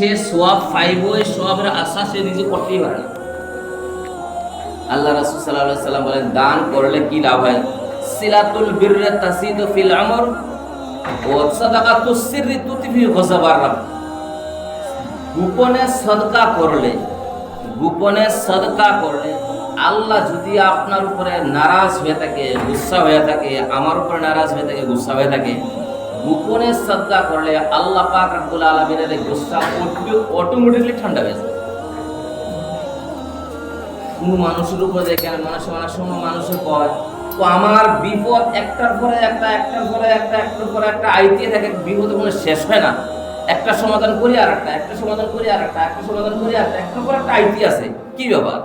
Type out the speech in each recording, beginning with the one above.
সে সোয়াব পাইব এই সোয়াবের আশা সে নিজে করতেই পারে আল্লাহ রাসূল আলাইহি সাল্লাম বলেন, দান করলে কি লাভ হয়? সিলাতুল বিররে তাসিদু ফিল আমর ওয়া গযাবার রাব। গোপনে সদকা করলে, গোপনে সদকা করলে আল্লাহ যদি আপনার উপরে নারাজ হয়ে থাকে, গুসা হয়ে থাকে, আমার উপরে নারাজ হয়ে থাকে, গুসা হয়ে থাকে গোপনে সদকা করলে আল্লাহ পাক রব্বুল আলামিনের গুসা অটোমেটিকলি ঠান্ডা হয়ে যায়। কোনো মানুষের উপরে দেখেন মানুষ মানুষ সময় মানুষের কয় তো আমার বিপদ একটার পরে একটা, একটার পরে একটা, একটার পরে একটা, আইতে থাকে, বিপদ কোনো শেষ হয় না। একটা সমাধান করি আর একটা একটা সমাধান করি আর একটা একটা সমাধান করি আর একটা, একটার পর একটা আইতি আছে। কি ব্যাপার?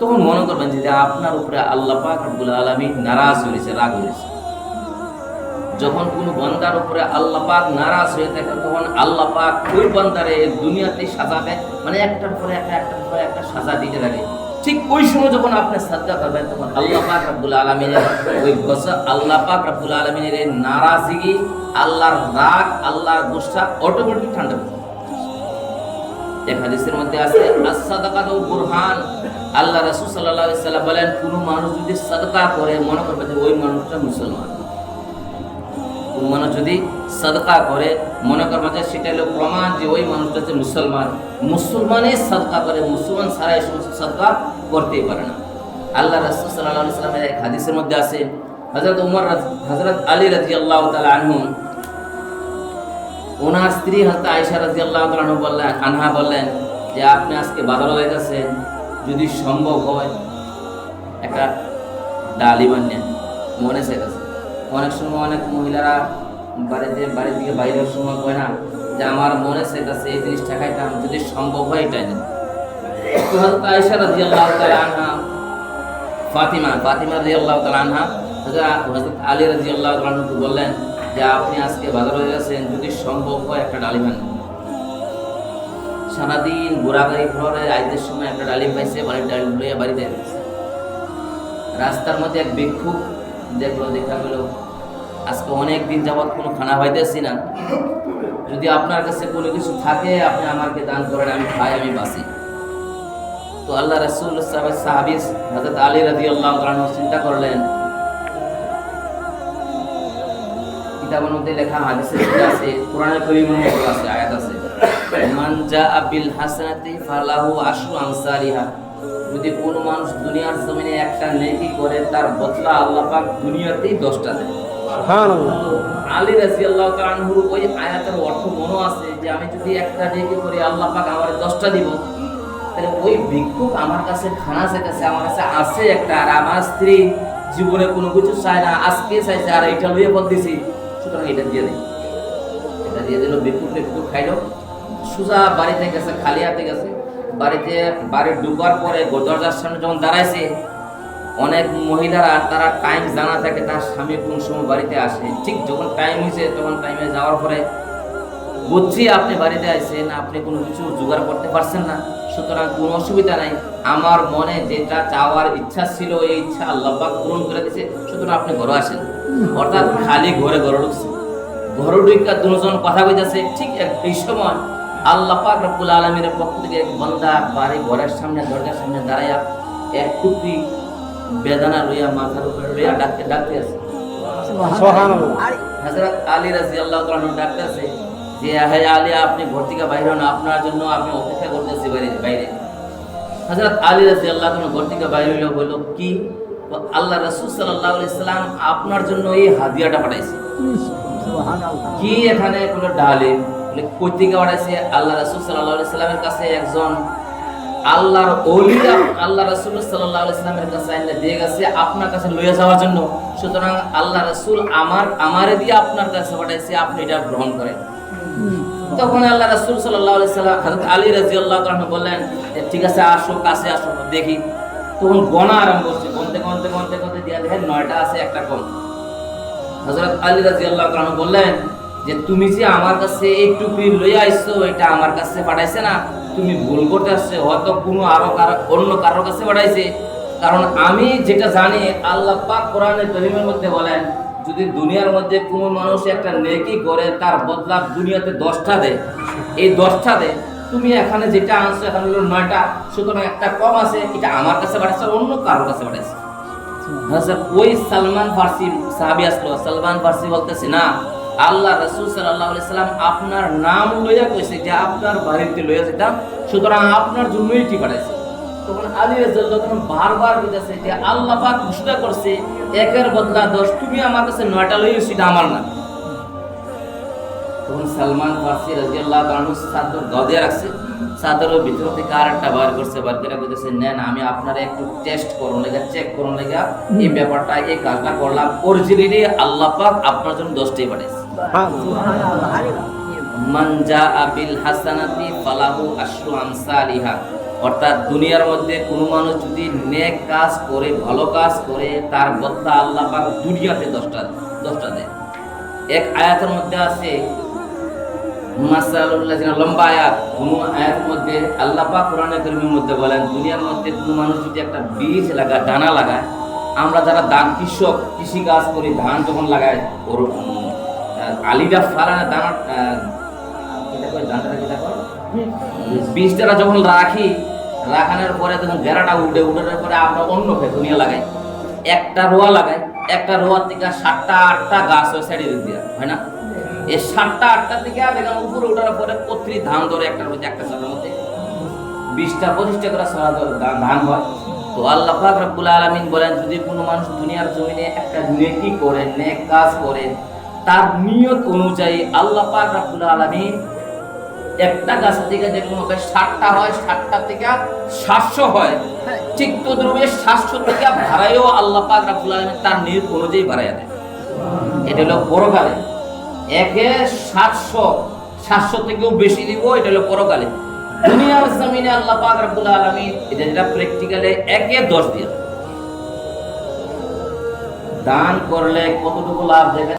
তখন মনে করবেন যে আপনার উপরে আল্লাহ পাক রব্বুল আলামিন নারাজ হয়েছে, রাগ হয়েছে। যখন কোন বান্দার উপরে আল্লাহ পাক নারাজ হয়ে থাকে, তখন আল্লাহ পাক ওই বান্দারে দুনিয়াতে সাজা দেয় মানে একটার পরে একটা, একটার পরে একটা সাজা দিতে থাকে। ঠিক ওই সময় যখন আপনি সাজা করবেন, তখন আল্লাহ পাক রব্বুল আলমিনের ওই গসা আল্লাহ পাক রব্বুল আলমিনের এই নারাজিগি, আল্লাহর রাগ, আল্লাহর গুসা অটোমেটিক ঠান্ডা হয়ে এক হাদিসের মধ্যে আছে as-সাদাকাতু বুরহান। আল্লাহ রাসূল সাল্লাল্লাহু আলাইহি সাল্লাম বলেন, কোন মানুষ যদি সাদকা করে, মনে করবে যে ওই মানুষটা মুসলমান। মানুষ যদি সাদকা করে, মনে করবে যে সেটা হলো প্রমাণ যে ওই মানুষটা যে মুসলমান। মুসলমানই সাদকা করে, মুসলমান ছাড়া এই সমস্ত সাদকা করতেই পারে না। আল্লাহ রাসূল সাল্লাল্লাহু আলাইহি সাল্লামের এক হাদিসের মধ্যে আছে, হযরত উমর হযরত আলী রাদিয়াল্লাহু তাআলা আনহু, ওনার স্ত্রী হয়তো আয়সা রাজি আল্লাহ বললেন, আনহা বললেন যে, আপনি আজকে বাজারে যাইতেছেন যদি সম্ভব হয়, একটা ডালি বানিয়ে মনে চাইতেছে অনেক সময় অনেক মহিলারা বাড়িতে বাড়ির দিকে বাইরের সময় কয় না। যে আমার মনে চাইতেছে এই জিনিসটা খাইতাম যদি সম্ভব হয় এটাই না তো হয়তো আয়সা রাজি আল্লাহ আনহা, ফাতিমা ফাতিমা রাজি আল্লাহ আনহা হজরত আলী রাজি আল্লাহ বললেন, যে আপনি আজকে বাজার হয়ে গেছেন, যদি সম্ভব হয় একটা ডালিম আনেন সারাদিন ঘোরাঘুরি ঘরে আইতের সময় একটা ডালিম পাইছে বাড়ির ডালিম লইয়া বাড়িতে রাস্তার মধ্যে এক ভিক্ষুক দেখল, দেখা গেল আজকে অনেক দিন যাবৎ কোনো খানা পাইতেছি না। যদি আপনার কাছে কোনো কিছু থাকে, আপনি আমাকে দান করেন, আমি খাই, আমি বাসি তো আল্লাহ রসুল সাহাবি হজরত আলী রাজি আল্লাহ চিন্তা করলেন লেখা আছে মান মানুষ দুনিয়ার একটা নেকি করে, তার বদলা আল্লাহ দুনিয়াতেই 10টা দেয়। আলী রাদিয়াল্লাহু তাআলা আনহু ওই আয়াতের অর্থ মনে আছে যে আমি যদি একটা নেকি করি, আল্লাহ পাক আমার 10টা দিব। তাহলে ওই ভিক্ষুক আমার কাছে খানা চাইতেছে, আমার কাছে আছে একটা, আর আমার স্ত্রী জীবনে কোনো কিছু চায় না, আজকে চাইছে, আর এটা লইয়ে বল দিছি। সুতরাং এটা দিয়ে দিই। এটা দিয়ে দিল বিপুল একটু খাইলো। সুজা বাড়িতে গেছে, খালি হাতে গেছে। বাড়িতে, বাড়ি ঢুকার পরে দরজার সামনে যখন দাঁড়াইছে অনেক মহিলারা, তারা টাইম জানা থাকে তার স্বামী কোন সময় বাড়িতে আসে। ঠিক যখন টাইম হয়েছে, তখন টাইমে যাওয়ার পরে বুঝছি আপনি বাড়িতে আইছেন, আপনি কোনো কিছু জোগাড় করতে পারছেন না। সুতরাং কোনো অসুবিধা নাই। আমার মনে যেটা চাওয়ার ইচ্ছা ছিল, এই ইচ্ছা আল্লাহ পাক পূরণ করে দিয়েছে। সুতরাং আপনি ঘরে আসেন। অর্থাৎ খালি ঘরে ঘরে ঢুকছে ঘরে ঢুকা দুজন কথা কইতাছে, ঠিক এক- এই সময় আল্লাহ পাক রব্বুল আলমীর পক্ষ থেকে এক বান্দা বাড়ি ঘরের সামনে, দরজার সামনে দাঁড়াইয়া এক টুকরি বেদানা লইয়া মাথার উপরে লইয়া ডাকতে ডাকতে আছে। সুবহানাল্লাহ। হযরত আলী রাদিয়াল্লাহু তাআলা ডাকতে আছে যে হে আলী আপনি ঘর থেকে বাইরে হন আপনার জন্য আমি অপেক্ষা করতেছি বাইরে বাইরে। হযরত আলী রাদিয়াল্লাহু তাআলা ঘর থেকে বাইরে হইল বলল কি? তো আল্লাহ রাসূল সাল্লাল্লাহু আলাইহি সাল্লাম আপনার জন্য এই হাদিয়াটা পাঠাইছে? কি এখানে কোনো ডালে কই থেকে পাঠাইছে? আল্লাহ রাসূল সাল্লাল্লাহু আলাইহি সাল্লামের কাছে একজন আল্লাহর ওলি আল্লাহ রাসূল সাল্লাল্লাহু আলাইহি সাল্লামের কাছে আইনা দিয়ে গেছে আপনার কাছে লইয়া যাওয়ার জন্য। সুতরাং আল্লাহ রাসূল আমার আমারে দিয়ে আপনার কাছে পাঠাইছে আপনি এটা গ্রহণ করেন। তখন আল্লাহ রাসূল সাল্লাল্লাহু আলাইহি সাল্লাম হযরত আলী রাদিয়াল্লাহু তাআলা বললেন ঠিক আছে আসো কাছে আসো দেখি। তখন গণা আরম্ভ করছে গনতে গনতে গনতে গনতে দিয়া দেখেন নয়টা আছে একটা কম হযরত আলী রাদিয়াল্লাহু তাআলা বললেন যে তুমি যে আমার কাছে এই টুপি লইয়া আইছো এটা আমার কাছে পাঠাইছে না তুমি ভুল করতে আসছে হয়তো কোনো আরও কারও অন্য কারোর কাছে পাঠাইছে। কারণ আমি যেটা জানি আল্লাহ পাক কোরআনে কারীমের মধ্যে বলেন যদি দুনিয়ার মধ্যে কোনো মানুষ একটা নেকি করে তার বদলা দুনিয়াতে দশটা দেয়। এই দশটা দেয়। তুমি এখানে যেটা আনছো এখানে হলো নয়টা। সুতরাং একটা কম আছে এটা আমার কাছে পাঠাচ্ছে আর অন্য কারোর কাছে পাঠাচ্ছে হ্যাঁ স্যার ওই সালমান ফার্সি সাহাবি আসলো। সালমান ফার্সি বলতেছে না আল্লাহ রসুল সাল্লাম আপনার নাম লইয়া কইছে যে আপনার বাড়িতে লইয়া যেতাম সুতরাং আপনার জন্যই এটি পাঠাইছে তখন আলী বারবার যে আল্লাহ পাক ঘোষণা করছে, একের বদলা দশ, তুমি আমার কাছে নয়টা এটা আমার তখন সালমান ফার্সি রাজিয়াল্লাহ গদে রাখছে ভিতর থেকে আর একটা বার করছে, বার করে নেন, আমি আপনার একটু টেস্ট করুন লেগে চেক করুন লেগে, এই ব্যাপারটা, এই কাজটা করলাম অরিজিনালি আল্লাহ পাক আপনার জন্য দশটাই পাঠাইছে মান জাআ বিল হাসানাতি আমসালিহা। অর্থাৎ দুনিয়ার মধ্যে কোনো মানুষ যদি নেক কাজ করে, ভালো কাজ করে, তার বদলা আল্লাহ পাক দুনিয়াতে দশটা দশটা দেয়। এক আয়াতের মধ্যে আছে লম্বা আয়াত, কোনো আয়াতের মধ্যে আল্লাহ পাক কারীমের মধ্যে বলেন, দুনিয়ার মধ্যে কোনো মানুষ যদি একটা বীজ লাগায়, দানা লাগায়, আমরা যারা ধান কৃষক কৃষি কাজ করি, ধান যখন লাগায় আলিটা ফালানা দানা? বীজটা যখন রাখি, রাখানোর পরে যখন গেরাটা উঠে, উঠানোর পরে আমরা অন্য ফেতুনিয়া লাগাই। একটা রোয়া লাগাই, একটা রোয়া থেকে সাতটা, আটটা গাছ হয় সাইডে দিক দিয়ে হয় না? এই সাতটা, আটটা থেকে দেখেন উপরে ওঠার পরে প্রতি ধান ধরে একটার মধ্যে একটা সালের মধ্যে। বিশটা পঁচিশটা করে সারা ধরে ধান হয়। তো আল্লাহ পাক রব্বুল আলামিন বলেন, যদি কোনো মানুষ দুনিয়ার জমিনে একটা নেকি করে, নেক কাজ করে তার নিয়ত অনুযায়ী আল্লাহ পাক রব্বুল আলামিন একটা গাছের থেকে যে গাছ ষাটটা হয় ষাটটা থেকে সাতশো হয়, ঠিক তদ্রুপে সাতশো থেকে ভাড়াইও আল্লাহ পাক রাবুল আলমী তার নিয়ত অনুযায়ী বাড়াইয়া দেয়। এটা হলো পরকালে। একে সাতশো সাতশো থেকেও বেশি দিব, এটা হলো পরকালে। দুনিয়ার জমিনে আল্লাহ পাক রাবুল আলমী এটা যেটা প্র্যাকটিক্যালে একে দশ দিয়ে দান করলে কতটুকু লাভ দেবে